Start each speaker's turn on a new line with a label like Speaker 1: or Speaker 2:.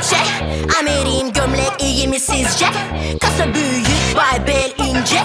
Speaker 1: klişe Ameriğim gömlek iyi mi sizce? Kasa büyük bay bel ince